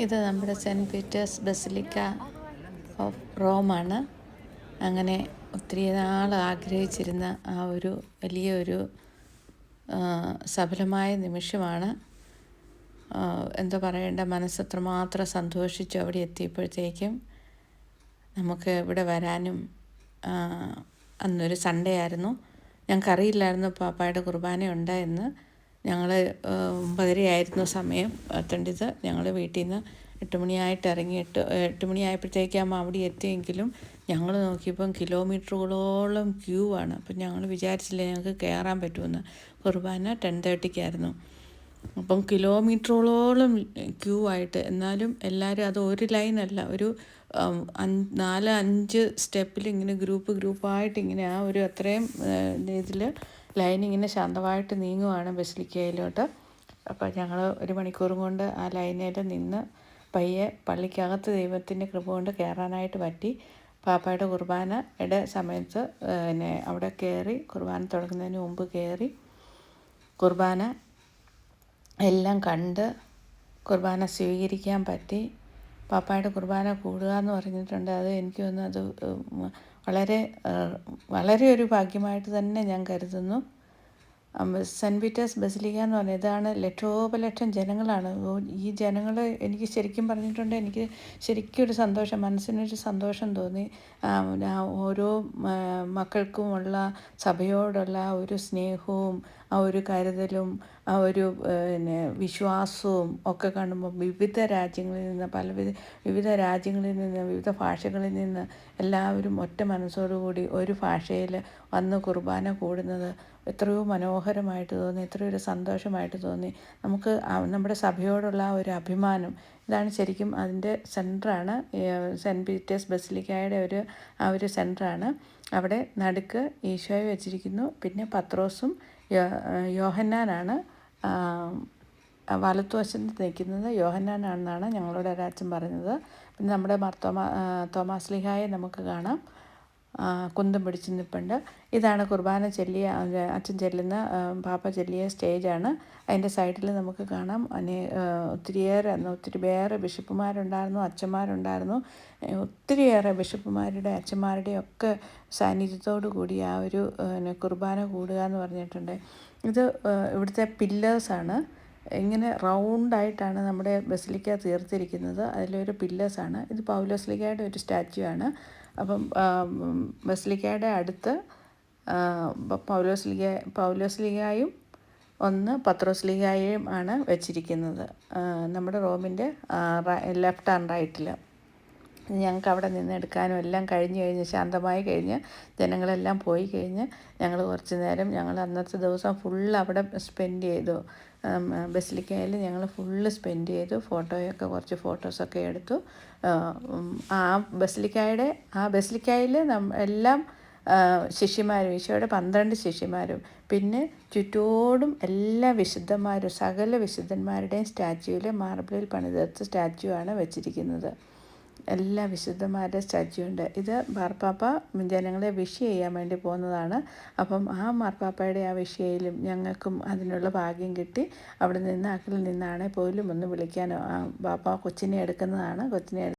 ഇത് നമ്മുടെ saint Peter's basilica of റോമാണ്. അങ്ങനെ ഒത്തിരി നാൾ ആഗ്രഹിച്ചിരുന്ന ആ ഒരു വലിയൊരു സഫലമായ നിമിഷമാണ്. എന്തോ പറയേണ്ട മനസ്സത്രമാത്രം സന്തോഷിച്ചു അവിടെ എത്തിയപ്പോഴത്തേക്കും നമുക്ക് ഇവിടെ വരാനും അന്നൊരു സൺഡേ ആയിരുന്നു. ഞങ്ങൾക്കറിയില്ലായിരുന്നു പാപ്പായുടെ കുർബാന ഉണ്ടായെന്ന് ഞങ്ങൾ ഒമ്പതരയായിരുന്നു സമയം എത്തേണ്ടത് ഞങ്ങൾ വീട്ടിൽ നിന്ന് എട്ട് മണിയായിട്ട് ഇറങ്ങി എട്ട് മണിയായപ്പോഴത്തേക്കാകുമ്പോൾ അവിടെ എത്തിയെങ്കിലും ഞങ്ങൾ നോക്കിയപ്പം കിലോമീറ്ററുകളോളം ക്യൂ ആണ്. അപ്പം ഞങ്ങൾ വിചാരിച്ചില്ല ഞങ്ങൾക്ക് കയറാൻ പറ്റുമെന്ന് കുർബാന ടെൻ തേർട്ടിക്കായിരുന്നു. അപ്പം കിലോമീറ്ററുകളോളം ക്യൂ ആയിട്ട് എന്നാലും എല്ലാവരും അത് ഒരു ലൈനല്ല ഒരു നാല് അഞ്ച് സ്റ്റെപ്പിൽ ഇങ്ങനെ ഗ്രൂപ്പ് ഗ്രൂപ്പായിട്ട് ഇങ്ങനെ ആ ഒരു അത്രയും ഇതിൽ ലൈൻ ഇങ്ങനെ ശാന്തമായിട്ട് നീങ്ങുവാണ് ബസിലിക്കയിലോട്ട് അപ്പോൾ ഞങ്ങൾ ഒരു മണിക്കൂറും കൊണ്ട് ആ ലൈനിൽ നിന്ന് പയ്യെ പള്ളിക്കകത്ത് ദൈവത്തിന്റെ കൃപ കൊണ്ട് കയറാനായിട്ട് പറ്റി. പാപ്പയുടെ കുർബാനയുടെ സമയത്ത് പിന്നെ അവിടെ കയറി കുർബാന തുടങ്ങുന്നതിന് മുമ്പ് കയറി കുർബാന എല്ലാം കണ്ട് കുർബാന സ്വീകരിക്കാൻ പറ്റി. പാപ്പായുടെ കുർബാന കൂടുക എന്ന് പറഞ്ഞിട്ടുണ്ട്. അത് എനിക്ക് അത് വളരെ വളരെ ഒരു ഭാഗ്യമായിട്ട് തന്നെ ഞാൻ കരുതുന്നു. സെന്റ് പീറ്റേഴ്സ് ബസിലിക്ക എന്ന് പറഞ്ഞാൽ ഇതാണ് ലക്ഷോപലക്ഷം ജനങ്ങളാണ്. ഈ ജനങ്ങൾ എനിക്ക് ശരിക്കും പറഞ്ഞിട്ടുണ്ട് എനിക്ക് ശരിക്കും ഒരു സന്തോഷം മനസ്സിനൊരു സന്തോഷം തോന്നി. ഓരോ മക്കൾക്കുമുള്ള സഭയോടുള്ള ഒരു സ്നേഹവും ആ ഒരു കരുതലും ആ ഒരു പിന്നെ വിശ്വാസവും ഒക്കെ കാണുമ്പോൾ വിവിധ രാജ്യങ്ങളിൽ നിന്ന് പല വിവിധ രാജ്യങ്ങളിൽ നിന്ന് വിവിധ ഭാഷകളിൽ നിന്ന് എല്ലാവരും ഒറ്റ മനസ്സോടുകൂടി ഒരു ഭാഷയിൽ വന്ന് കുർബാന കൂടുന്നത് എത്രയോ മനോഹരമായിട്ട് തോന്നി എത്രയോ ഒരു സന്തോഷമായിട്ട് തോന്നി. നമുക്ക് നമ്മുടെ സഭയോടുള്ള ആ ഒരു അഭിമാനം ഇതാണ് ശരിക്കും അതിന്റെ സെന്ററാണ്. സെന്റ് പീറ്റേഴ്സ് ബസിലിക്കായുടെ ഒരു ആ ഒരു സെന്ററാണ്. അവിടെ നടുക്ക് ഈശോയെ വെച്ചിരിക്കുന്നു. പിന്നെ പത്രോസും യോഹന്നാനാണ്. വലത്തുവശത്ത് നിൽക്കുന്നത് യോഹന്നാനാണെന്നാണ് ഞങ്ങളോട് ഒരാച്ചൻ പറഞ്ഞത്. പിന്നെ നമ്മുടെ മർത്തോമാ തോമാസ് ലിഹായെ നമുക്ക് കാണാം. കുന്തം പിടിച്ച് നിൽപ്പുണ്ട് ഇതാണ് കുർബാന ചൊല്ലിയ അച്ഛൻ ചെല്ലുന്ന പാപ്പ ചൊല്ലിയ സ്റ്റേജാണ്. അതിന്റെ സൈഡിൽ നമുക്ക് കാണാം. അനേ ഒത്തിരിയേറെ ഒത്തിരി വേറെ ബിഷപ്പുമാരുണ്ടായിരുന്നു അച്ഛന്മാരുണ്ടായിരുന്നു. ഒത്തിരിയേറെ ബിഷപ്പുമാരുടെ അച്ഛന്മാരുടെ ഒക്കെ സാന്നിധ്യത്തോടു കൂടി ആ ഒരു കുർബാന കൂടുക എന്ന് പറഞ്ഞിട്ടുണ്ട്. ഇത് ഇവിടുത്തെ പില്ലേഴ്സാണ് ഇങ്ങനെ റൗണ്ടായിട്ടാണ് നമ്മുടെ ബസിലിക്ക തീർത്തിരിക്കുന്നത്. അതിലൊരു പില്ലേഴ്സാണ് ഇത് പൗലോസ്ലിക്കയുടെ ഒരു സ്റ്റാച്യു ആണ്. അപ്പം ബസ്ലിക്കയുടെ അടുത്ത് പൗലോസ്ലിക പൗലോസ്ലിഗായും ഒന്ന് പത്രോസ്ലിഗായും ആണ് വെച്ചിരിക്കുന്നത്. നമ്മുടെ റോമിന്റെ ലെഫ്റ്റ് ആൻഡ് റൈറ്റിൽ. ഞങ്ങൾക്ക് അവിടെ നിന്ന് എടുക്കാനും എല്ലാം കഴിഞ്ഞ് കഴിഞ്ഞ് ശാന്തമായി കഴിഞ്ഞ് ജനങ്ങളെല്ലാം പോയി കഴിഞ്ഞ് ഞങ്ങൾ കുറച്ച് നേരം ഞങ്ങൾ അന്നത്തെ ദിവസം ഫുൾ അവിടെ സ്പെൻഡ് ചെയ്തു. ബസിലിക്കയിൽ ഞങ്ങൾ ഫുള്ള് സ്പെൻഡ് ചെയ്തു. ഫോട്ടോയൊക്കെ കുറച്ച് ഫോട്ടോസൊക്കെ എടുത്തു. ആ ബസിലിക്കായുടെ ആ ബസിലിക്കായിൽ എല്ലാം ശിഷ്യന്മാരും ഈശോയുടെ പന്ത്രണ്ട് ശിഷ്യന്മാരും പിന്നെ ചുറ്റോടും എല്ലാ വിശുദ്ധന്മാരും സകല വിശുദ്ധന്മാരുടെയും സ്റ്റാച്യൂവിൽ മാർബിളിൽ പണിതെടുത്ത സ്റ്റാച്യു ആണ് വെച്ചിരിക്കുന്നത്. എല്ലാ വിശുദ്ധന്മാരുടെ സ്റ്റാച്യുണ്ട് ഇത് മാർപ്പാപ്പ ജനങ്ങളെ വിഷ് ചെയ്യാൻ വേണ്ടി പോകുന്നതാണ്. അപ്പം ആ മാർപ്പാപ്പയുടെ ആ വിഷയയിലും ഞങ്ങൾക്കും അതിനുള്ള ഭാഗ്യം കിട്ടി. അവിടെ നിന്ന് അക്കിൽ നിന്നാണ് പോലും ഒന്ന് വിളിക്കാനോ ആ ബാപ്പ കൊച്ചിനെ എടുക്കുന്നതാണ്. കൊച്ചിനെ